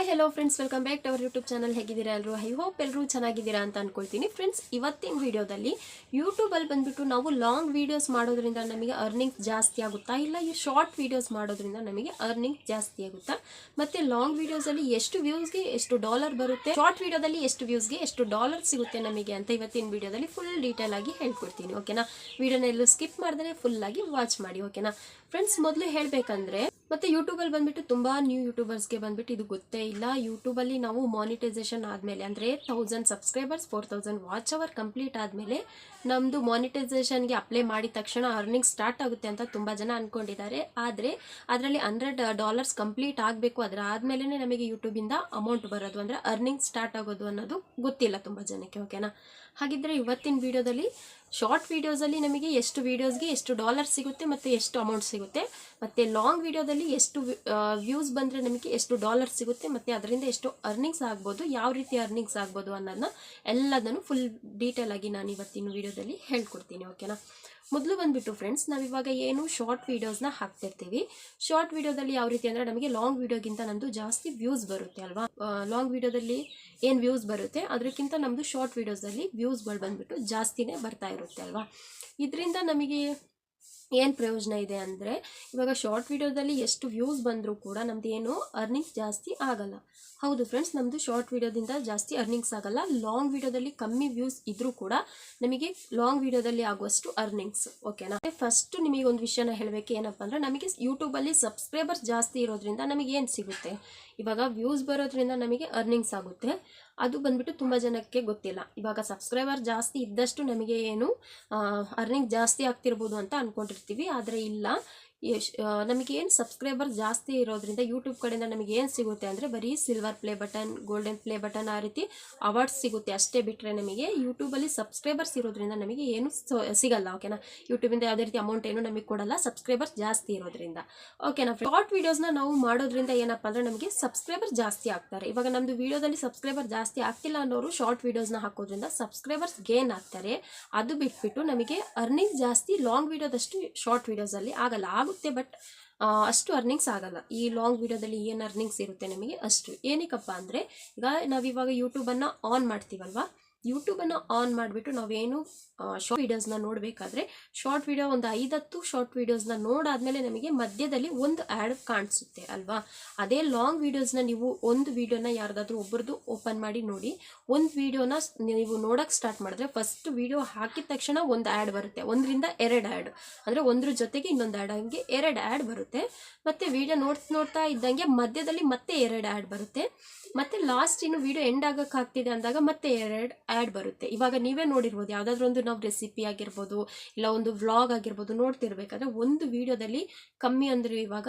Hi hello friends welcome back to our YouTube channel ಹೇಗಿದ್ದೀರಾ ಎಲ್ಲರೂ I hope ಎಲ್ಲರೂ ಚೆನ್ನಾಗಿದ್ದೀರಾ ಅಂತ ಅನ್ಕೊಳ್ತೀನಿ. ಫ್ರೆಂಡ್ಸ್ ಇವತ್ತಿನ ವಿಡಿಯೋದಲ್ಲಿ ಯೂಟ್ಯೂಬಲ್ಲಿ ಬಂದ್ಬಿಟ್ಟು ನಾವು ಲಾಂಗ್ ವೀಡಿಯೋಸ್ ಮಾಡೋದ್ರಿಂದ ನಮಗೆ ಅರ್ನಿಂಗ್ ಜಾಸ್ತಿ ಆಗುತ್ತಾ? ಇಲ್ಲ, ಈ ಶಾರ್ಟ್ ವೀಡಿಯೋಸ್ ಮಾಡೋದ್ರಿಂದ ನಮಗೆ ಅರ್ನಿಂಗ್ ಜಾಸ್ತಿ ಆಗುತ್ತಾ? ಮತ್ತೆ ಲಾಂಗ್ ವೀಡಿಯೋಸಲ್ಲಿ ಎಷ್ಟು ವ್ಯೂಸ್ಗೆ ಎಷ್ಟು ಡಾಲರ್ ಬರುತ್ತೆ? ಶಾರ್ಟ್ ವೀಡಿಯೋದಲ್ಲಿ ಎಷ್ಟು ವ್ಯೂಸ್ಗೆ ಎಷ್ಟು ಡಾಲರ್ ಸಿಗುತ್ತೆ ನಮಗೆ ಅಂತ ಇವತ್ತಿನ ವಿಡಿಯೋದಲ್ಲಿ ಫುಲ್ ಡೀಟೇಲ್ ಆಗಿ ಹೇಳ್ಕೊಡ್ತೀನಿ ಓಕೆನಾ ವೀಡಿಯೋನ ಎಲ್ಲೂ ಸ್ಕಿಪ್ ಮಾಡಿದ್ರೆ ಫುಲ್ ಆಗಿ ವಾಚ್ ಮಾಡಿ ಓಕೆನಾ ಫ್ರೆಂಡ್ಸ್ ಮೊದಲು ಹೇಳಬೇಕಂದ್ರೆ ಮತ್ತೆ ಯೂಟ್ಯೂಬಲ್ಲಿ ಬಂದ್ಬಿಟ್ಟು ತುಂಬಾ ನ್ಯೂ ಯೂಟ್ಯೂಬರ್ಸ್ಗೆ ಬಂದ್ಬಿಟ್ಟು ಇದು ಗೊತ್ತೇ ಇಲ್ಲ. ಯೂಟ್ಯೂಬಲ್ಲಿ ನಾವು ಮಾನಿಟೈಸೇಷನ್ ಆದಮೇಲೆ ಅಂದರೆ thousand subscribers four thousand watch hour complete ಆದಮೇಲೆ ನಮ್ಮದು ಮಾನಿಟೈಸೇಷನ್ಗೆ ಅಪ್ಲೈ ಮಾಡಿದ ತಕ್ಷಣ ಅರ್ನಿಂಗ್ ಸ್ಟಾರ್ಟ್ ಆಗುತ್ತೆ ಅಂತ ತುಂಬ ಜನ ಅಂದ್ಕೊಂಡಿದ್ದಾರೆ ಆದರೆ ಅದರಲ್ಲಿ ಹಂಡ್ರೆಡ್ ಡಾಲರ್ಸ್ ಕಂಪ್ಲೀಟ್ ಆಗಬೇಕು. ಅದರ ನಮಗೆ ಯೂಟ್ಯೂಬಿಂದ ಅಮೌಂಟ್ ಬರೋದು ಅಂದರೆ ಅರ್ನಿಂಗ್ ಸ್ಟಾರ್ಟ್ ಆಗೋದು ಅನ್ನೋದು ಗೊತ್ತಿಲ್ಲ ತುಂಬ ಜನಕ್ಕೆ ಓಕೆನಾ ಹಾಗಿದ್ರೆ ಇವತ್ತಿನ ವಿಡಿಯೋದಲ್ಲಿ ಶಾರ್ಟ್ ವೀಡಿಯೋಸಲ್ಲಿ ನಮಗೆ ಎಷ್ಟು ವೀಡಿಯೋಸ್ಗೆ ಎಷ್ಟು ಡಾಲರ್ ಸಿಗುತ್ತೆ ಮತ್ತು ಎಷ್ಟು ಅಮೌಂಟ್ ಸಿಗುತ್ತೆ, ಮತ್ತು ಲಾಂಗ್ ವೀಡಿಯೋದಲ್ಲಿ ಎಷ್ಟು ವ್ಯೂಸ್ ಬಂದರೆ ನಮಗೆ ಎಷ್ಟು ಡಾಲರ್ ಸಿಗುತ್ತೆ, ಮತ್ತು ಅದರಿಂದ ಎಷ್ಟು ಅರ್ನಿಂಗ್ಸ್ ಆಗ್ಬೋದು, ಯಾವ ರೀತಿ ಅರ್ನಿಂಗ್ಸ್ ಆಗ್ಬೋದು ಅನ್ನೋದನ್ನ ಎಲ್ಲದನ್ನು ಫುಲ್ ಡೀಟೇಲ್ ಆಗಿ ನಾನು ಇವತ್ತಿನ ವಿಡಿಯೋದಲ್ಲಿ ಹೇಳ್ಕೊಡ್ತೀನಿ ಓಕೆನಾ ಮೊದಲು ಬಂದ್ಬಿಟ್ಟು ಫ್ರೆಂಡ್ಸ್ ನಾವಿವಾಗ ಏನು ಶಾರ್ಟ್ ವೀಡಿಯೋಸ್ನ ಹಾಕ್ತಿರ್ತೀವಿ. ಶಾರ್ಟ್ ವೀಡಿಯೋದಲ್ಲಿ ಯಾವ ರೀತಿ ಅಂದರೆ ನಮಗೆ ಲಾಂಗ್ ವೀಡಿಯೋಗಿಂತ ನಮ್ಮದು ಜಾಸ್ತಿ ವ್ಯೂಸ್ ಬರುತ್ತೆ ಅಲ್ವಾ? ಲಾಂಗ್ ವೀಡಿಯೋದಲ್ಲಿ ಏನು ವ್ಯೂಸ್ ಬರುತ್ತೆ? ಅದಕ್ಕಿಂತ ನಮ್ಮದು ಶಾರ್ಟ್ ವೀಡಿಯೋಸಲ್ಲಿ ವ್ಯೂಸ್ಗಳು ಬಂದ್ಬಿಟ್ಟು ಜಾಸ್ತಿನೇ ಬರ್ತಾ ಇರುತ್ತೆ ಅಲ್ವಾ? ಇದರಿಂದ ನಮಗೆ ಏನು ಪ್ರಯೋಜನ ಇದೆ ಅಂದರೆ, ಇವಾಗ ಶಾರ್ಟ್ ವಿಡಿಯೋದಲ್ಲಿ ಎಷ್ಟು ವ್ಯೂಸ್ ಬಂದರೂ ಕೂಡ ನಮ್ದು ಏನು ಅರ್ನಿಂಗ್ಸ್ ಜಾಸ್ತಿ ಆಗಲ್ಲ. ಹೌದು ಫ್ರೆಂಡ್ಸ್ ನಮ್ಮದು ಶಾರ್ಟ್ ವಿಡಿಯೋದಿಂದ ಜಾಸ್ತಿ ಅರ್ನಿಂಗ್ಸ್ ಆಗಲ್ಲ. ಲಾಂಗ್ ವಿಡಿಯೋದಲ್ಲಿ ಕಮ್ಮಿ ವ್ಯೂಸ್ ಇದ್ದರೂ ಕೂಡ ನಮಗೆ ಲಾಂಗ್ ವಿಡಿಯೋದಲ್ಲಿ ಆಗುವಷ್ಟು ಅರ್ನಿಂಗ್ಸ್ ಓಕೆನಾ ಫಸ್ಟ್ ನಿಮಗೆ ಒಂದು ವಿಷಯನ ಹೇಳಬೇಕು ಏನಪ್ಪ ಅಂದರೆ, ನಮಗೆ ಯೂಟ್ಯೂಬಲ್ಲಿ ಸಬ್ಸ್ಕ್ರೈಬರ್ಸ್ ಜಾಸ್ತಿ ಇರೋದ್ರಿಂದ ನಮಗೆ ಏನು ಸಿಗುತ್ತೆ? ಇವಾಗ ವ್ಯೂಸ್ ಬರೋದ್ರಿಂದ ನಮಗೆ ಅರ್ನಿಂಗ್ಸ್ ಆಗುತ್ತೆ. ಅದು ಬಂದ್ಬಿಟ್ಟು ತುಂಬ ಜನಕ್ಕೆ ಗೊತ್ತಿಲ್ಲ. ಇವಾಗ ಸಬ್ಸ್ಕ್ರೈಬರ್ ಜಾಸ್ತಿ ಇದ್ದಷ್ಟು ನಮಗೆ ಏನು ಅರ್ನಿಂಗ್ ಜಾಸ್ತಿ ಆಗ್ತಿರ್ಬೋದು ಅಂತ ಅಂದ್ಕೊಂಡಿರ್ತೀವಿ ಆದರೆ ಇಲ್ಲ. ನಮಗೆ ಏನು ಸಬ್ಸ್ಕ್ರೈಬರ್ ಜಾಸ್ತಿ ಇರೋದ್ರಿಂದ ಯೂಟ್ಯೂಬ್ ಕಡೆಯಿಂದ ನಮಗೆ ಏನು ಸಿಗುತ್ತೆ ಅಂದರೆ ಬರೀ silver play button golden play button ಆ ರೀತಿ ಅವಾರ್ಡ್ಸ್ ಸಿಗುತ್ತೆ. ಅಷ್ಟೇ ಬಿಟ್ಟರೆ ನಮಗೆ ಯೂಟ್ಯೂಬಲ್ಲಿ ಸಬ್ಸ್ಕ್ರೈಬರ್ಸ್ ಇರೋದ್ರಿಂದ ನಮಗೆ ಏನು ಸಿಗಲ್ಲ ಓಕೆನಾ ಯೂಟ್ಯೂಬಿಂದ ಯಾವುದೇ ರೀತಿ ಅಮೌಂಟ್ ಏನು ನಮಗೆ ಕೊಡಲ್ಲ ಸಬ್ಸ್ಕ್ರೈಬರ್ಸ್ ಜಾಸ್ತಿ ಇರೋದ್ರಿಂದ. ಓಕೆನಾ ಶಾರ್ಟ್ ವೀಡಿಯೋಸ್ನ ನಾವು ಮಾಡೋದ್ರಿಂದ ಏನಪ್ಪ ಅಂದರೆ ನಮಗೆ ಸಬ್ಸ್ಕ್ರೈಬರ್ ಜಾಸ್ತಿ ಆಗ್ತಾರೆ. ಇವಾಗ ನಮ್ಮದು ವೀಡಿಯೋದಲ್ಲಿ ಸಬ್ಸ್ಕ್ರೈಬರ್ ಜಾಸ್ತಿ ಆಗ್ತಿಲ್ಲ ಅನ್ನೋರು ಶಾರ್ಟ್ ವೀಡಿಯೋಸ್ನ ಹಾಕೋದ್ರಿಂದ ಸಬ್ಸ್ಕ್ರೈಬರ್ಸ್ ಗೇನ್ ಆಗ್ತಾರೆ. ಅದು ಬಿಟ್ಬಿಟ್ಟು ನಮಗೆ ಅರ್ನಿಂಗ್ ಜಾಸ್ತಿ ಲಾಂಗ್ ವೀಡಿಯೋದಷ್ಟು ಶಾರ್ಟ್ ವೀಡಿಯೋಸಲ್ಲಿ ಆಗಲ್ಲ. ಆಗುತ್ತೆ ಬಟ್ ಅಷ್ಟು ಅರ್ನಿಂಗ್ಸ್ ಆಗಲ್ಲ. ಈ ಲಾಂಗ್ ವೀಡಿಯೋದಲ್ಲಿ ಏನು ಅರ್ನಿಂಗ್ಸ್ ಇರುತ್ತೆ ನಮಗೆ? ಅಷ್ಟು. ಏನಕ್ಕಪ್ಪ ಅಂದರೆ, ಈಗ ನಾವಿವಾಗ ಯೂಟ್ಯೂಬನ್ನು ಆನ್ ಮಾಡ್ತೀವಲ್ವಾ? ಯೂಟ್ಯೂಬನ್ನು ಆನ್ ಮಾಡಿಬಿಟ್ಟು ನಾವೇನು ಶಾರ್ಟ್ ವೀಡಿಯೋಸ್ನ ನೋಡಬೇಕಾದ್ರೆ ಶಾರ್ಟ್ ವೀಡಿಯೋ ಒಂದು ಐದತ್ತು ಶಾರ್ಟ್ ವೀಡಿಯೋಸ್ನ ನೋಡಾದಮೇಲೆ ನಮಗೆ ಮಧ್ಯದಲ್ಲಿ ಒಂದು ಆ್ಯಡ್ ಕಾಣಿಸುತ್ತೆ ಅಲ್ವಾ? ಅದೇ ಲಾಂಗ್ ವೀಡಿಯೋಸ್ನ ನೀವು ಒಂದು ವೀಡಿಯೋನ ಯಾರ್ದಾದ್ರೂ ಒಬ್ಬರದು ಓಪನ್ ಮಾಡಿ ನೋಡಿ, ಒಂದು ವೀಡಿಯೋನ ನೀವು ನೋಡೋಕೆ ಸ್ಟಾರ್ಟ್ ಮಾಡಿದ್ರೆ ಫಸ್ಟ್ ವೀಡಿಯೋ ಹಾಕಿದ ತಕ್ಷಣ ಒಂದು ಆ್ಯಡ್ ಬರುತ್ತೆ. ಒಂದರಿಂದ ಎರಡು ಆ್ಯಡ್ ಅಂದರೆ ಒಂದ್ರ ಜೊತೆಗೆ ಇನ್ನೊಂದು ಆ್ಯಡ್ ಹಂಗೆ ಎರಡು ಆ್ಯಡ್ ಬರುತ್ತೆ. ಮತ್ತು ವೀಡಿಯೋ ನೋಡ್ತಾ ನೋಡ್ತಾ ಇದ್ದಂಗೆ ಮಧ್ಯದಲ್ಲಿ ಮತ್ತೆ ಎರಡು ಆ್ಯಡ್ ಬರುತ್ತೆ. ಮತ್ತೆ ಲಾಸ್ಟ್ ಇನ್ನು ವಿಡಿಯೋ ಎಂಡ್ ಆಗಕ್ಕೆ ಆಗ್ತಿದೆ ಅಂದಾಗ ಮತ್ತೆ ಎರಡು ಆ್ಯಡ್ ಬರುತ್ತೆ. ಇವಾಗ ನೀವೇ ನೋಡಿರ್ಬೋದು, ಯಾವುದಾದ್ರೂ ಒಂದು ನಾವು ರೆಸಿಪಿ ಆಗಿರ್ಬೋದು, ಇಲ್ಲ ಒಂದು ವ್ಲಾಗ್ ಆಗಿರ್ಬೋದು ನೋಡ್ತಿರ್ಬೇಕಾದ್ರೆ ಒಂದು ವಿಡಿಯೋದಲ್ಲಿ ಕಮ್ಮಿ ಅಂದರೆ ಇವಾಗ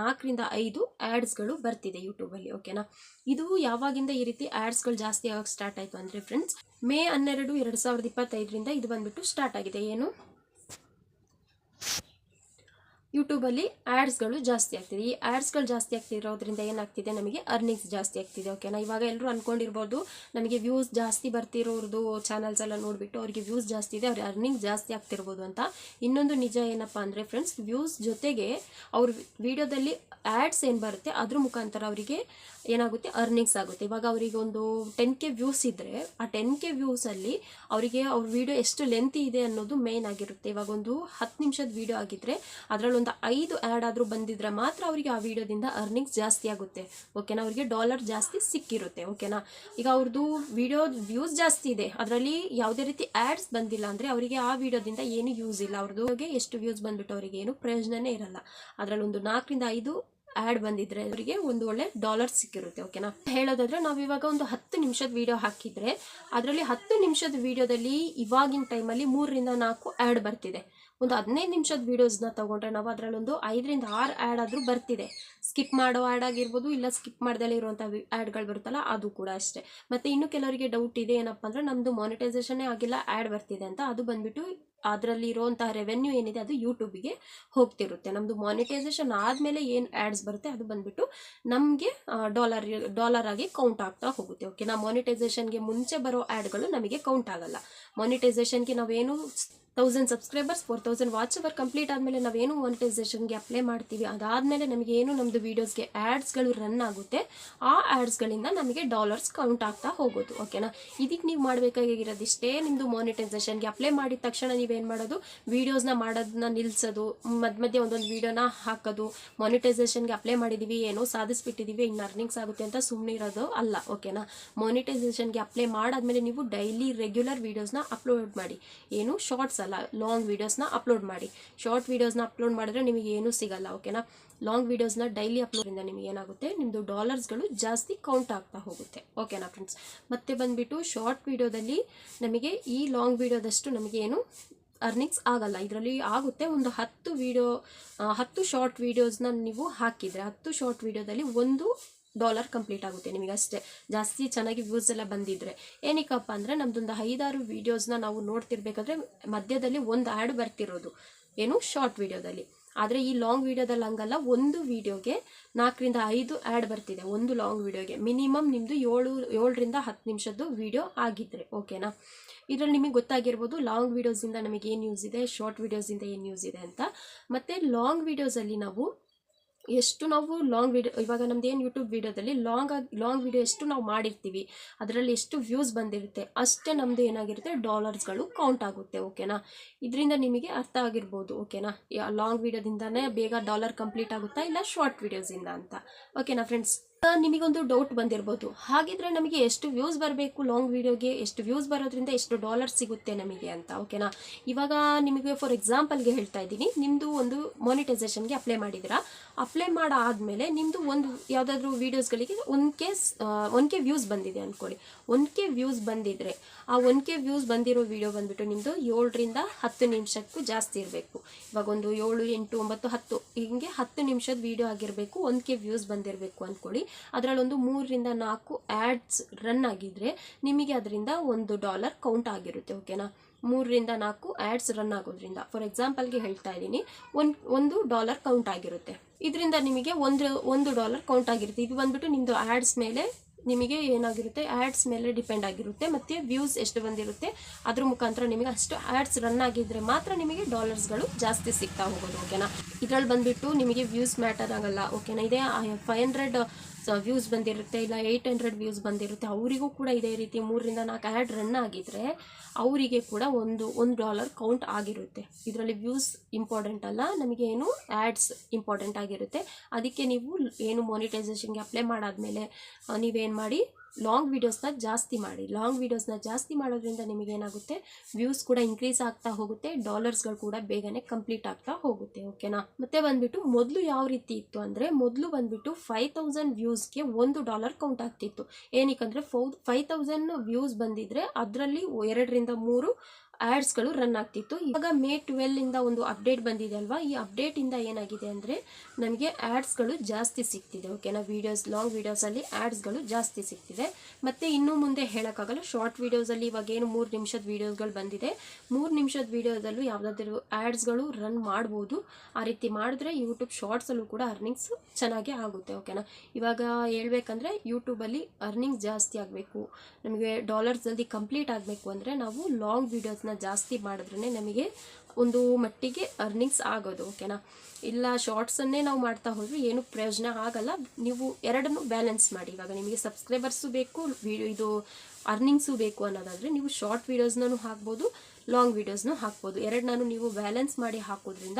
ನಾಲ್ಕರಿಂದ ಐದು ಆ್ಯಡ್ಸ್ಗಳು ಬರ್ತಿದೆ ಯೂಟ್ಯೂಬಲ್ಲಿ ಓಕೆನಾ ಇದು ಯಾವಾಗಿಂದ ಈ ರೀತಿ ಆ್ಯಡ್ಸ್ಗಳು ಜಾಸ್ತಿ ಆಗೋಕ್ಕೆ ಸ್ಟಾರ್ಟ್ ಆಯಿತು ಅಂದರೆ ಫ್ರೆಂಡ್ಸ್ ಮೇ ಹನ್ನೆರಡು, ಎರಡು ಸಾವಿರದ ಇಪ್ಪತ್ತೈದರಿಂದ ಇದು ಬಂದುಬಿಟ್ಟು ಸ್ಟಾರ್ಟ್ ಆಗಿದೆ. ಏನು? ಯೂಟ್ಯೂಬಲ್ಲಿ ಆ್ಯಡ್ಸ್ಗಳು ಜಾಸ್ತಿ ಆಗ್ತಿದೆ. ಈ ಆ್ಯಡ್ಸ್ಗಳು ಜಾಸ್ತಿ ಆಗ್ತಿರೋದ್ರಿಂದ ಏನಾಗ್ತಿದೆ? ನಮಗೆ ಅರ್ನಿಂಗ್ಸ್ ಜಾಸ್ತಿ ಆಗ್ತಿದೆ ಓಕೆನಾ ಇವಾಗ ಎಲ್ಲರೂ ಅಂದ್ಕೊಂಡಿರ್ಬೋದು ನಮಗೆ ವ್ಯೂಸ್ ಜಾಸ್ತಿ ಬರ್ತಿರೋರ್ದು ಚಾನಲ್ಸ್ ಎಲ್ಲ ನೋಡಿಬಿಟ್ಟು ಅವರಿಗೆ ವ್ಯೂಸ್ ಜಾಸ್ತಿ ಇದೆ, ಅವ್ರಿಗೆ ಅರ್ನಿಂಗ್ ಜಾಸ್ತಿ ಆಗ್ತಿರ್ಬೋದು ಅಂತ. ಇನ್ನೊಂದು ನಿಜ ಏನಪ್ಪ ಅಂದರೆ ಫ್ರೆಂಡ್ಸ್ ವ್ಯೂಸ್ ಜೊತೆಗೆ ಅವ್ರ ವಿಡಿಯೋದಲ್ಲಿ ಆ್ಯಡ್ಸ್ ಏನು ಬರುತ್ತೆ, ಅದ್ರ ಮುಖಾಂತರ ಅವರಿಗೆ ಏನಾಗುತ್ತೆ? ಅರ್ನಿಂಗ್ಸ್ ಆಗುತ್ತೆ. ಇವಾಗ ಅವರಿಗೆ ಒಂದು ಟೆನ್ ಕೆ ವ್ಯೂಸ್ ಇದ್ದರೆ ಆ ಟೆನ್ ಕೆ ವ್ಯೂಸಲ್ಲಿ ಅವರಿಗೆ ಅವ್ರ ವಿಡಿಯೋ ಎಷ್ಟು ಲೆಂತ್ ಇದೆ ಅನ್ನೋದು ಮೇನ್ ಆಗಿರುತ್ತೆ. ಇವಾಗ ಒಂದು ಹತ್ತು ನಿಮಿಷದ ವಿಡಿಯೋ ಆಗಿದ್ದರೆ ಅದರಲ್ಲಿ ಒಂದು ಐದು ಆ್ಯಡ್ ಆದರೂ ಬಂದಿದ್ರೆ ಮಾತ್ರ ಅವರಿಗೆ ಆ ವಿಡಿಯೋದಿಂದ ಅರ್ನಿಂಗ್ಸ್ ಜಾಸ್ತಿ ಆಗುತ್ತೆ. ಓಕೆನಾ ಅವರಿಗೆ ಡಾಲರ್ ಜಾಸ್ತಿ ಸಿಕ್ಕಿರುತ್ತೆ. ಓಕೆನಾ ಈಗ ಅವ್ರದ್ದು ವಿಡಿಯೋ ವ್ಯೂಸ್ ಜಾಸ್ತಿ ಇದೆ. ಅದರಲ್ಲಿ ಯಾವುದೇ ರೀತಿ ಆ್ಯಡ್ಸ್ ಬಂದಿಲ್ಲ ಅಂದರೆ ಅವರಿಗೆ ಆ ವಿಡಿಯೋದಿಂದ ಏನು ಯೂಸ್ ಇಲ್ಲ. ಅವ್ರದ್ದು ಎಷ್ಟು ವ್ಯೂಸ್ ಬಂದ್ಬಿಟ್ಟು ಅವರಿಗೆ ಏನು ಪ್ರಯೋಜನನೇ ಇರಲ್ಲ. ಅದರಲ್ಲಿ ಒಂದು ನಾಲ್ಕರಿಂದ ಐದು ಆ್ಯಡ್ ಬಂದಿದ್ರೆ ಅವರಿಗೆ ಒಂದು ಒಳ್ಳೆ ಡಾಲರ್ ಸಿಕ್ಕಿರುತ್ತೆ ಓಕೆನಾ ಹೇಳೋದಾದ್ರೆ ನಾವು ಇವಾಗ ಒಂದು ಹತ್ತು ನಿಮಿಷದ ವಿಡಿಯೋ ಹಾಕಿದ್ರೆ, ಅದರಲ್ಲಿ ಹತ್ತು ನಿಮಿಷದ ವಿಡಿಯೋದಲ್ಲಿ ಇವಾಗಿನ ಟೈಮಲ್ಲಿ ಮೂರರಿಂದ ನಾಲ್ಕು ಆ್ಯಡ್ ಬರ್ತಿದೆ. ಒಂದು ಹದಿನೈದು ನಿಮಿಷದ ವೀಡಿಯೋಸ್ನ ತಗೊಂಡ್ರೆ ನಾವು ಅದರಲ್ಲೊಂದು ಐದರಿಂದ ಆರು ಆ್ಯಡ್ ಆದರೂ ಬರ್ತಿದೆ. ಸ್ಕಿಪ್ ಮಾಡೋ ಆ್ಯಡ್ ಆಗಿರ್ಬೋದು, ಇಲ್ಲ ಸ್ಕಿಪ್ ಮಾಡ್ದಲೇ ಇರುವಂಥ ಆ್ಯಡ್ಗಳು ಬರುತ್ತಲ್ಲ, ಅದು ಕೂಡ ಅಷ್ಟೇ. ಮತ್ತು ಇನ್ನು ಕೆಲವರಿಗೆ ಡೌಟ್ ಇದೆ ಏನಪ್ಪ ಅಂದರೆ ನಮ್ಮದು ಮಾನಿಟೈಸೇಷನ್ನೇ ಆಗಿಲ್ಲ ಆ್ಯಡ್ ಬರ್ತಿದೆ ಅಂತ, ಅದು ಬಂದ್ಬಿಟ್ಟು ಅದರಲ್ಲಿ ಇರುವಂತಹ ರೆವೆನ್ಯೂ ಏನಿದೆ ಅದು ಯೂಟ್ಯೂಬಿಗೆ ಹೋಗ್ತಿರುತ್ತೆ. ನಮ್ಮದು ಮಾನಿಟೈಸೇಷನ್ ಆದಮೇಲೆ ಏನು ಆ್ಯಡ್ಸ್ ಬರುತ್ತೆ ಅದು ಬಂದ್ಬಿಟ್ಟು ನಮಗೆ ಡಾಲರ್ ಡಾಲರ್ ಆಗಿ ಕೌಂಟ್ ಆಗ್ತಾ ಹೋಗುತ್ತೆ. ಓಕೆ ನಾವು ಮಾನಿಟೈಸೇಷನ್ಗೆ ಮುಂಚೆ ಬರೋ ಆ್ಯಡ್ಗಳು ನಮಗೆ ಕೌಂಟ್ ಆಗಲ್ಲ. ಮಾನಿಟೈಸೇಷನ್ಗೆ ನಾವೇನು thousand subscribers four thousand watch hour complete ಆದಮೇಲೆ ನಾವೇನು ಮಾನಿಟೈಸೇಷನ್ಗೆ ಅಪ್ಲೈ ಮಾಡ್ತೀವಿ, ಅದಾದಮೇಲೆ ನಮಗೆ ಏನು ನಮ್ಮದು ವೀಡಿಯೋಸ್ಗೆ ಆ್ಯಡ್ಸ್ಗಳು ರನ್ ಆಗುತ್ತೆ, ಆ ಆ್ಯಡ್ಸ್ಗಳಿಂದ ನಮಗೆ ಡಾಲರ್ಸ್ ಕೌಂಟ್ ಆಗ್ತಾ ಹೋಗೋದು. ಓಕೆನಾ ಇದಕ್ಕೆ ನೀವು ಮಾಡಬೇಕಾಗಿರೋದಿಷ್ಟೇ ನಿಮ್ಮದು ಮಾನಿಟೈಸೇಷನ್ಗೆ ಅಪ್ಲೈ ಮಾಡಿದ ತಕ್ಷಣ ನೀವೇನು ಮಾಡೋದು? ವೀಡಿಯೋಸ್ನ ಮಾಡೋದನ್ನ ನಿಲ್ಲಿಸೋದು ಮಧ್ಯ ಮಧ್ಯೆ ಒಂದೊಂದು ವೀಡಿಯೋನ ಹಾಕೋದು ಮಾನಿಟೈಸೇಷನ್ಗೆ ಅಪ್ಲೈ ಮಾಡಿದ್ದೀವಿ ಏನೋ ಸಾಧಿಸ್ಬಿಟ್ಟಿದ್ದೀವಿ ಇನ್ನು ಅರ್ನಿಂಗ್ಸ್ ಆಗುತ್ತೆ ಅಂತ ಸುಮ್ಮನೆ ಇರೋದು ಅಲ್ಲ ಓಕೆನಾ ಮಾನಿಟೈಸೇಷನ್ಗೆ ಅಪ್ಲೈ ಮಾಡಾದ್ಮೇಲೆ ನೀವು ಡೈಲಿ ರೆಗ್ಯುಲರ್ ವೀಡಿಯೋಸ್ನ ಅಪ್ಲೋಡ್ ಮಾಡಿ. ಏನು? ಶಾರ್ಟ್ಸ್ ಅಲ್ಲ ಲಾಂಗ್ ವೀಡಿಯೋಸ್ನ ಅಪ್ಲೋಡ್ ಮಾಡಿ. ಶಾರ್ಟ್ ವೀಡಿಯೋಸ್ನ ಅಪ್ಲೋಡ್ ಮಾಡಿದ್ರೆ ನಿಮಗೆ ಏನೂ ಸಿಗಲ್ಲ ಓಕೆನಾ ಲಾಂಗ್ ವೀಡಿಯೋಸ್ನ ಡೈಲಿ ಅಪ್ಲೋಡಿಂದ ನಿಮಗೆ ಏನಾಗುತ್ತೆ? ನಿಮ್ಮದು ಡಾಲರ್ಸ್ಗಳು ಜಾಸ್ತಿ ಕೌಂಟ್ ಆಗ್ತಾ ಹೋಗುತ್ತೆ ಓಕೆನಾ ಫ್ರೆಂಡ್ಸ್ ಮತ್ತೆ ಬಂದುಬಿಟ್ಟು ಶಾರ್ಟ್ ವೀಡಿಯೋದಲ್ಲಿ ನಮಗೆ ಈ ಲಾಂಗ್ ವೀಡಿಯೋದಷ್ಟು ನಮಗೆ ಏನು ಅರ್ನಿಂಗ್ಸ್ ಆಗಲ್ಲ. ಇದರಲ್ಲಿ ಆಗುತ್ತೆ ಒಂದು ಹತ್ತು ವೀಡಿಯೋ ಹತ್ತು ಶಾರ್ಟ್ ವೀಡಿಯೋಸ್ನ ನೀವು ಹಾಕಿದರೆ, ಹತ್ತು ಶಾರ್ಟ್ ವೀಡಿಯೋದಲ್ಲಿ ಒಂದು ಡಾಲರ್ ಕಂಪ್ಲೀಟ್ ಆಗುತ್ತೆ ನಿಮಗೆ ಅಷ್ಟೇ. ಜಾಸ್ತಿ ಚೆನ್ನಾಗಿ ವ್ಯೂಸ್ ಎಲ್ಲ ಬಂದಿದ್ರೆ. ಏನಕ್ಕಪ್ಪ ಅಂದರೆ ನಮ್ದೊಂದು ಐದಾರು ವೀಡಿಯೋಸ್ನ ನಾವು ನೋಡ್ತಿರ್ಬೇಕಾದ್ರೆ ಮಧ್ಯದಲ್ಲಿ ಒಂದು ಆ್ಯಡ್ ಬರ್ತಿರೋದು, ಏನು ಶಾರ್ಟ್ ವೀಡಿಯೋದಲ್ಲಿ ಆದರೆ ಈ ಲಾಂಗ್ ವೀಡಿಯೋದಲ್ಲಿ ಹಂಗಲ್ಲ, ಒಂದು ವೀಡಿಯೋಗೆ ನಾಲ್ಕರಿಂದ ಐದು ಆ್ಯಡ್ ಬರ್ತಿದೆ, ಒಂದು ಲಾಂಗ್ ವೀಡಿಯೋಗೆ ಮಿನಿಮಮ್ ನಿಮ್ಮದು ಏಳು, ಏಳರಿಂದ ಹತ್ತು ನಿಮಿಷದ್ದು ವೀಡಿಯೋ ಆಗಿದ್ದರೆ ಓಕೆನಾ ಇದರಲ್ಲಿ ನಿಮಗೆ ಗೊತ್ತಾಗಿರ್ಬೋದು ಲಾಂಗ್ ವೀಡಿಯೋಸಿಂದ ನಮಗೆ ಏನು ಯೂಸ್ ಇದೆ ಶಾರ್ಟ್ ವೀಡಿಯೋಸಿಂದ ಏನು ಯೂಸ್ ಇದೆ ಅಂತ. ಮತ್ತು ಲಾಂಗ್ ವೀಡಿಯೋಸಲ್ಲಿ ನಾವು ಎಷ್ಟು ನಾವು ಲಾಂಗ್ ವೀಡಿಯೋ ಇವಾಗ ನಮ್ದು ಏನು ಯೂಟ್ಯೂಬ್ ವೀಡಿಯೋದಲ್ಲಿ ಲಾಂಗ್ ಆಗಿ ಲಾಂಗ್ ವೀಡಿಯೋ ಎಷ್ಟು ನಾವು ಮಾಡಿರ್ತೀವಿ, ಅದರಲ್ಲಿ ಎಷ್ಟು ವ್ಯೂಸ್ ಬಂದಿರುತ್ತೆ, ಅಷ್ಟೇ ನಮ್ಮದು ಏನಾಗಿರುತ್ತೆ ಡಾಲರ್ಸ್ಗಳು ಕೌಂಟ್ ಆಗುತ್ತೆ ಓಕೆನಾ ಇದರಿಂದ ನಿಮಗೆ ಅರ್ಥ ಆಗಿರ್ಬೋದು ಓಕೆನಾ ಲಾಂಗ್ ವೀಡಿಯೋದಿಂದನೇ ಬೇಗ ಡಾಲರ್ ಕಂಪ್ಲೀಟ್ ಆಗುತ್ತಾ, ಇಲ್ಲ ಶಾರ್ಟ್ ವೀಡಿಯೋಸಿಂದ ಅಂತ. ಓಕೆನಾ ಫ್ರೆಂಡ್ಸ್ ನಿಮಗೊಂದು ಡೌಟ್ ಬಂದಿರ್ಬೋದು. ಹಾಗಿದ್ರೆ ನಮಗೆ ಎಷ್ಟು ವ್ಯೂಸ್ ಬರಬೇಕು ಲಾಂಗ್ ವೀಡಿಯೋಗೆ ಎಷ್ಟು ವ್ಯೂಸ್ ಬರೋದ್ರಿಂದ ಎಷ್ಟು ಡಾಲರ್ ಸಿಗುತ್ತೆ ನಮಗೆ ಅಂತ ಓಕೆನಾ ಇವಾಗ ನಿಮಗೆ ಫಾರ್ ಎಕ್ಸಾಂಪಲ್ಗೆ ಹೇಳ್ತಾ ಇದ್ದೀನಿ. ನಿಮ್ಮದು ಒಂದು ಮಾನಿಟೈಸೇಷನ್ಗೆ ಅಪ್ಲೈ ಮಾಡಿದ್ದೀರಾ. ಅಪ್ಲೈ ಮಾಡಾದ್ಮೇಲೆ ನಿಮ್ಮದು ಒಂದು ಯಾವುದಾದ್ರೂ ವೀಡಿಯೋಸ್ಗಳಿಗೆ one case one K views ಬಂದಿದೆ ಅಂದ್ಕೊಳ್ಳಿ ಒನ್ ಕೆ ವ್ಯೂಸ್ ಬಂದಿದ್ರೆ, ಆ ಒನ್ ಕೆ ವ್ಯೂಸ್ ಬಂದಿರೋ ವೀಡಿಯೋ ಬಂದ್ಬಿಟ್ಟು ನಿಮ್ಮದು ಏಳರಿಂದ ಹತ್ತು ನಿಮಿಷಕ್ಕೂ ಜಾಸ್ತಿ ಇರಬೇಕು. ಇವಾಗ ಒಂದು ಏಳು, ಎಂಟು, ಒಂಬತ್ತು, ಹತ್ತು, ಹಿಂಗೆ ಹತ್ತು ನಿಮಿಷದ ವೀಡಿಯೋ ಆಗಿರಬೇಕು, ಒಂದು ಕೆ ವ್ಯೂಸ್ ಬಂದಿರಬೇಕು ಅಂದ್ಕೊಳ್ಳಿ ಅದರಲ್ಲೊಂದು ಮೂರರಿಂದ ನಾಲ್ಕು ಆ್ಯಡ್ಸ್ ರನ್ ಆಗಿದ್ದರೆ ನಿಮಗೆ ಅದರಿಂದ ಒಂದು ಡಾಲರ್ ಕೌಂಟ್ ಆಗಿರುತ್ತೆ ಓಕೆನಾ ಮೂರರಿಂದ ನಾಲ್ಕು ಆ್ಯಡ್ಸ್ ರನ್ ಆಗೋದ್ರಿಂದ. ಫಾರ್ ಎಕ್ಸಾಂಪಲ್ಗೆ ಹೇಳ್ತಾ ಇದ್ದೀನಿ ಒಂದು ಒಂದು ಡಾಲರ್ ಕೌಂಟ್ ಆಗಿರುತ್ತೆ. ಇದರಿಂದ ನಿಮಗೆ ಒಂದು ಒಂದು ಡಾಲರ್ ಕೌಂಟ್ ಆಗಿರುತ್ತೆ. ಇದು ಬಂದ್ಬಿಟ್ಟು ನಿಮ್ಮದು ಆ್ಯಡ್ಸ್ ಮೇಲೆ ನಿಮಗೆ ಏನಾಗಿರುತ್ತೆ? ಆ್ಯಡ್ಸ್ ಮೇಲೆ ಡಿಪೆಂಡ್ ಆಗಿರುತ್ತೆ. ಮತ್ತು ವ್ಯೂಸ್ ಎಷ್ಟು ಬಂದಿರುತ್ತೆ? ಅದ್ರ ಮುಖಾಂತರ ನಿಮಗೆ ಅಷ್ಟು ಆ್ಯಡ್ಸ್ ರನ್ ಆಗಿದ್ರೆ ಮಾತ್ರ ನಿಮಗೆ ಡಾಲರ್ಸ್ಗಳು ಜಾಸ್ತಿ ಸಿಗ್ತಾ ಹೋಗೋದು ಓಕೆನಾ ಇದರಲ್ಲಿ ಬಂದುಬಿಟ್ಟು ನಿಮಗೆ ವ್ಯೂಸ್ ಮ್ಯಾಟರ್ ಆಗಲ್ಲ ಓಕೆನಾ ಇದೇ ಫೈವ್ ಹಂಡ್ರೆಡ್ ವ್ಯೂಸ್ ಬಂದಿರುತ್ತೆ, ಇಲ್ಲ ಏಯ್ಟ್ ಹಂಡ್ರೆಡ್ ವ್ಯೂಸ್ ಬಂದಿರುತ್ತೆ, ಅವರಿಗೂ ಕೂಡ ಇದೇ ರೀತಿ ಮೂರರಿಂದ ನಾಲ್ಕು ಆ್ಯಡ್ ರನ್ ಆಗಿದ್ದರೆ ಅವರಿಗೆ ಕೂಡ ಒಂದು ಒಂದು ಡಾಲರ್ ಕೌಂಟ್ ಆಗಿರುತ್ತೆ. ಇದರಲ್ಲಿ ವ್ಯೂಸ್ ಇಂಪಾರ್ಟೆಂಟ್ ಅಲ್ಲ, ನಮಗೆ ಏನು ಆ್ಯಡ್ಸ್ ಇಂಪಾರ್ಟೆಂಟ್ ಆಗಿರುತ್ತೆ. ಅದಕ್ಕೆ ನೀವು ಏನು ಮಾನಿಟೈಸೇಷನ್ಗೆ ಅಪ್ಲೈ ಮಾಡಾದಮೇಲೆ ನೀವೇನು ಮಾಡಿ? ಲಾಂಗ್ ವೀಡಿಯೋಸ್ನ ಜಾಸ್ತಿ ಮಾಡಿ. ಲಾಂಗ್ ವೀಡಿಯೋಸ್ನ ಜಾಸ್ತಿ ಮಾಡೋದ್ರಿಂದ ನಿಮಗೇನಾಗುತ್ತೆ ವ್ಯೂಸ್ ಕೂಡ ಇನ್ಕ್ರೀಸ್ ಆಗ್ತಾ ಹೋಗುತ್ತೆ. ಡಾಲರ್ಸ್ಗಳು ಕೂಡ ಬೇಗನೆ ಕಂಪ್ಲೀಟ್ ಆಗ್ತಾ ಹೋಗುತ್ತೆ. ಓಕೆನಾ ಮತ್ತೆ ಬಂದ್ಬಿಟ್ಟು ಮೊದಲು ಯಾವ ರೀತಿ ಇತ್ತು ಅಂದರೆ ಮೊದಲು ಬಂದ್ಬಿಟ್ಟು ಫೈವ್ ತೌಸಂಡ್ ವ್ಯೂಸ್ಗೆ ಒಂದು ಡಾಲರ್ ಕೌಂಟ್ ಆಗ್ತಿತ್ತು. ಏನಕ್ಕಂದರೆ ಫೌ ಫೈವ್ ತೌಸಂಡ್ ವ್ಯೂಸ್ ಬಂದಿದ್ರೆ ಅದರಲ್ಲಿ ಎರಡರಿಂದ ಮೂರು ಆ್ಯಡ್ಸ್ಗಳು ರನ್ ಆಗ್ತಿತ್ತು. ಇವಾಗ ಮೇ ಟ್ವೆಲ್ಲಿಂದ ಒಂದು ಅಪ್ಡೇಟ್ ಬಂದಿದೆ ಅಲ್ವಾ? ಈ ಅಪ್ಡೇಟಿಂದ ಏನಾಗಿದೆ ಅಂದರೆ ನಮಗೆ ಆ್ಯಡ್ಸ್ಗಳು ಜಾಸ್ತಿ ಸಿಗ್ತಿದೆ. ಓಕೆನಾ ವೀಡಿಯೋಸ್ ಲಾಂಗ್ ವೀಡಿಯೋಸಲ್ಲಿ ಆ್ಯಡ್ಸ್ಗಳು ಜಾಸ್ತಿ ಸಿಗ್ತಿದೆ. ಮತ್ತು ಇನ್ನೂ ಮುಂದೆ ಹೇಳೋಕ್ಕಾಗಲ್ಲ ಶಾರ್ಟ್ ವೀಡಿಯೋಸಲ್ಲಿ ಇವಾಗ ಏನು ಮೂರು ನಿಮಿಷದ ವೀಡಿಯೋಸ್ಗಳು ಬಂದಿದೆ. ಮೂರು ನಿಮಿಷದ ವೀಡಿಯೋದಲ್ಲೂ ಯಾವುದಾದ್ರೂ ಆ್ಯಡ್ಸ್ಗಳು ರನ್ ಮಾಡ್ಬೋದು. ಆ ರೀತಿ ಮಾಡಿದ್ರೆ ಯೂಟ್ಯೂಬ್ ಶಾರ್ಟ್ಸಲ್ಲೂ ಕೂಡ ಅರ್ನಿಂಗ್ಸ್ ಚೆನ್ನಾಗೇ ಆಗುತ್ತೆ. ಓಕೆನಾ ಇವಾಗ ಹೇಳ್ಬೇಕಂದ್ರೆ ಯೂಟ್ಯೂಬಲ್ಲಿ ಅರ್ನಿಂಗ್ಸ್ ಜಾಸ್ತಿ ಆಗಬೇಕು. ನಮಗೆ ಡಾಲರ್ಸ್ ಅಲ್ಲಿ ಕಂಪ್ಲೀಟ್ ಆಗಬೇಕು ಅಂದರೆ ನಾವು ಲಾಂಗ್ ವೀಡಿಯೋಸ್ನ ಜಾಸ್ತಿ ಮಾಡಿದ್ರೇ ನಮಗೆ ಒಂದು ಮಟ್ಟಿಗೆ ಅರ್ನಿಂಗ್ಸ್ ಆಗೋದು ಓಕೆನಾ ಇಲ್ಲ ಶಾರ್ಟ್ಸನ್ನೇ ನಾವು ಮಾಡ್ತಾ ಹೋದ್ರೆ, ಏನು ಪ್ರಯೋಜನ ಆಗಲ್ಲ. ನೀವು ಎರಡನ್ನು ಬ್ಯಾಲೆನ್ಸ್ ಮಾಡಿ. ಇವಾಗ ನಿಮಗೆ ಸಬ್ಸ್ಕ್ರೈಬರ್ಸು ಬೇಕು ವಿಡಿಯೋ ಇದು ಅರ್ನಿಂಗ್ಸು ಬೇಕು ಅನ್ನೋದಾದರೆ ನೀವು ಶಾರ್ಟ್ ವೀಡಿಯೋಸ್ನೂ ಹಾಕ್ಬೋದು ಲಾಂಗ್ ವೀಡಿಯೋಸ್ನೂ ಹಾಕ್ಬೋದು. ಎರಡನ್ನೂ ನೀವು ಬ್ಯಾಲೆನ್ಸ್ ಮಾಡಿ ಹಾಕೋದ್ರಿಂದ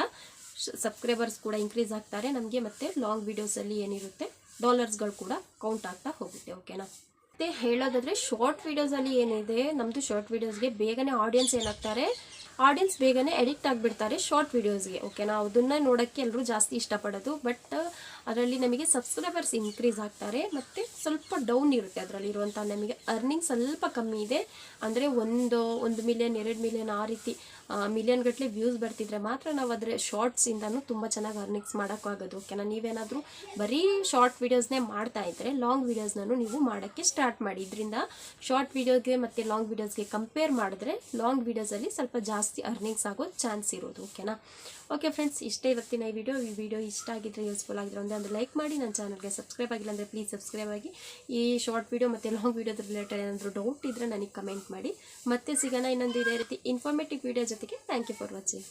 ಸಬ್ಸ್ಕ್ರೈಬರ್ಸ್ ಕೂಡ ಇನ್ಕ್ರೀಸ್ ಆಗ್ತಾರೆ. ನಮಗೆ ಮತ್ತು ಲಾಂಗ್ ವೀಡಿಯೋಸಲ್ಲಿ ಏನಿರುತ್ತೆ ಡಾಲರ್ಸ್ಗಳು ಕೂಡ ಕೌಂಟ್ ಆಗ್ತಾ ಹೋಗುತ್ತೆ ಓಕೆನಾ ಮತ್ತೆ ಹೇಳೋದಾದ್ರೆ ಶಾರ್ಟ್ ವಿಡಿಯೋಸಲ್ಲಿ ಏನಿದೆ ನಮ್ಮದು ಶಾರ್ಟ್ ವಿಡಿಯೋಸ್ಗೆ ಬೇಗನೆ ಆಡಿಯನ್ಸ್ ಏನಾಗ್ತಾರೆ? ಆಡಿಯನ್ಸ್ ಬೇಗನೆ ಎಡಿಕ್ಟ್ ಆಗಿಬಿಡ್ತಾರೆ ಶಾರ್ಟ್ ವಿಡಿಯೋಸ್ಗೆ ನಾವು ಅದನ್ನ ನೋಡೋಕ್ಕೆ ಎಲ್ಲರೂ ಜಾಸ್ತಿ ಇಷ್ಟಪಡೋದು ಬಟ್ ಅದರಲ್ಲಿ ನಮಗೆ ಸಬ್ಸ್ಕ್ರೈಬರ್ಸ್ ಇನ್ಕ್ರೀಸ್ ಆಗ್ತಾರೆ, ಮತ್ತು ಸ್ವಲ್ಪ ಡೌನ್ ಇರುತ್ತೆ ಅದರಲ್ಲಿ ಇರುವಂಥ ನಮಗೆ ಅರ್ನಿಂಗ್ ಸ್ವಲ್ಪ ಕಮ್ಮಿ ಇದೆ, ಅಂದರೆ ಒಂದು ಒಂದು ಮಿಲಿಯನ್ ಎರಡು ಮಿಲಿಯನ್ ಆ ರೀತಿ ಮಿಲಿಯನ್ ಗಟ್ಟಲೆ ವ್ಯೂಸ್ ಬರ್ತಿದ್ರೆ ಮಾತ್ರ ನಾವು ಅದರ ಶಾರ್ಟ್ಸಿಂದನೂ ತುಂಬ ಚೆನ್ನಾಗಿ ಅರ್ನಿಂಗ್ಸ್ ಮಾಡೋಕ್ಕಾಗೋದು ಓಕೆನಾ? ನೀವೇನಾದರೂ ಬರೀ ಶಾರ್ಟ್ ವೀಡಿಯೋಸ್ನೇ ಮಾಡ್ತಾ ಇದ್ದರೆ ಲಾಂಗ್ ವೀಡಿಯೋಸ್ನೂ ನೀವು ಮಾಡೋಕ್ಕೆ ಸ್ಟಾರ್ಟ್ ಮಾಡಿ. ಇದರಿಂದ ಶಾರ್ಟ್ ವೀಡಿಯೋಗೆ ಮತ್ತು ಲಾಂಗ್ ವೀಡಿಯೋಸ್ಗೆ ಕಂಪೇರ್ ಮಾಡಿದ್ರೆ ಲಾಂಗ್ ವೀಡಿಯೋಸಲ್ಲಿ ಸ್ವಲ್ಪ ಜಾಸ್ತಿ ಅರ್ನಿಂಗ್ಸ್ ಆಗೋ ಚಾನ್ಸ್ ಇರೋದು. ಓಕೆನಾ? ಓಕೆ ಫ್ರೆಂಡ್ಸ್ ಇಷ್ಟೇ ಇವತ್ತಿನ ಈ ವಿಡಿಯೋ ಈ ವಿಡಿಯೋ ಇಷ್ಟ ಆಗಿದ್ರೆ ಯೂಸ್ಫುಲ್ ಆಗಿದ್ರೆ ಒಂದೇ ಒಂದು ಲೈಕ್ ಮಾಡಿ. ನನ್ನ ಚಾನಲ್ಗೆ ಸಬ್ಸ್ಕ್ರೈಬ್ ಆಗಿಲ್ಲ ಅಂದರೆ ಪ್ಲೀಸ್ ಸಬ್ಸ್ಕ್ರೈಬ್ ಆಗಿ. ಈ ಶಾರ್ಟ್ ವಿಡಿಯೋ ಮತ್ತು ಲಾಂಗ್ ವೀಡಿಯೋದ ರಿಲೇಟೆಡ್ ಏನಾದರೂ ಡೌಟ್ ಇದ್ದರೆ ನನಗೆ ಕಮೆಂಟ್ ಮಾಡಿ. ಮತ್ತೆ ಸಿಗೋಣ ಇನ್ನೊಂದು ಇದೇ ರೀತಿ ಇನ್ಫಾರ್ಮೇಟಿವ್ ವಿಡಿಯೋ ಜೊತೆಗೆ ಥ್ಯಾಂಕ್ ಯು ಫಾರ್ ವಾಚಿಂಗ್